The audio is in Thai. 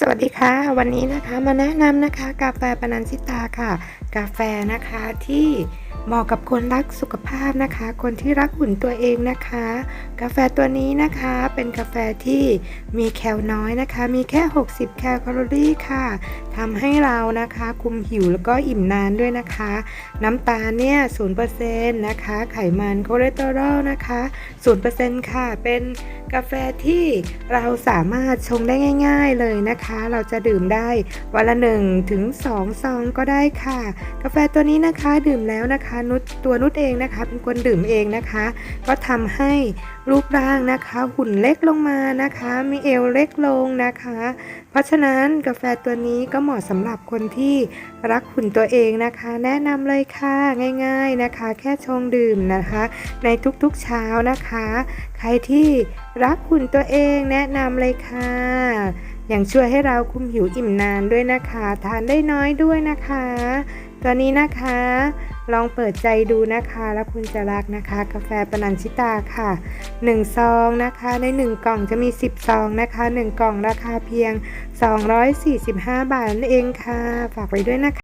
สวัสดีค่ะ วันนี้นะคะมาแนะนำนะคะ กาแฟปานันชิตาค่ะ กาแฟนะคะที่ เหมาะกับคนรักสุขภาพนะคะ คนที่รักหุ่นตัวเองนะคะ กาแฟตัวนี้นะคะเป็นกาแฟที่มีแคลน้อยนะคะ มีแค่ 60 แคลอรี่ค่ะทำให้เรานะคะคุมหิวแล้วก็อิ่มนานด้วยนะคะ น้ำตาลเนี่ย0%นะคะ ไขมันคอเลสเตอรอลนะคะ0%ค่ะ เป็นกาแฟที่เราสามารถชงได้ง่าย ๆเลยนะคะ เราจะดื่มได้วันละ1ถึง2ซองก็ได้ค่ะ กาแฟตัวนี้นะคะดื่มแล้วนะคะนุชตัวนุชเองนะคะ เป็นคนดื่มเองนะคะ ก็ทำให้รูปร่างนะคะหุ่นเล็กลงมานะคะ มีเอวเล็กลงนะคะ เพราะฉะนั้นกาแฟตัวนี้ก็เหมาะสำหรับคนที่รักหุ่นตัวเองนะคะ แนะนำเลยค่ะง่าย ๆนะคะ แค่ชงดื่มนะคะ ในทุกๆเช้านะคะ ใครที่รักหุ่นตัวเองแนะนำเลยค่ะย่างช่วยให้เราคุมหิวอิ่มนานด้วยนะคะ ทานได้น้อยด้วยนะคะ ตัวนี้นะคะ ลองเปิดใจดูนะคะ แล้วคุณจะรักนะคะ กาแฟปนัญชิตาค่ะ 1 ซองนะคะ ใน 1 กล่องจะมี 10 ซองนะคะ 1 กล่องราคาเพียง 245 บาทนั่นเองค่ะ ฝากไว้ด้วยนะคะ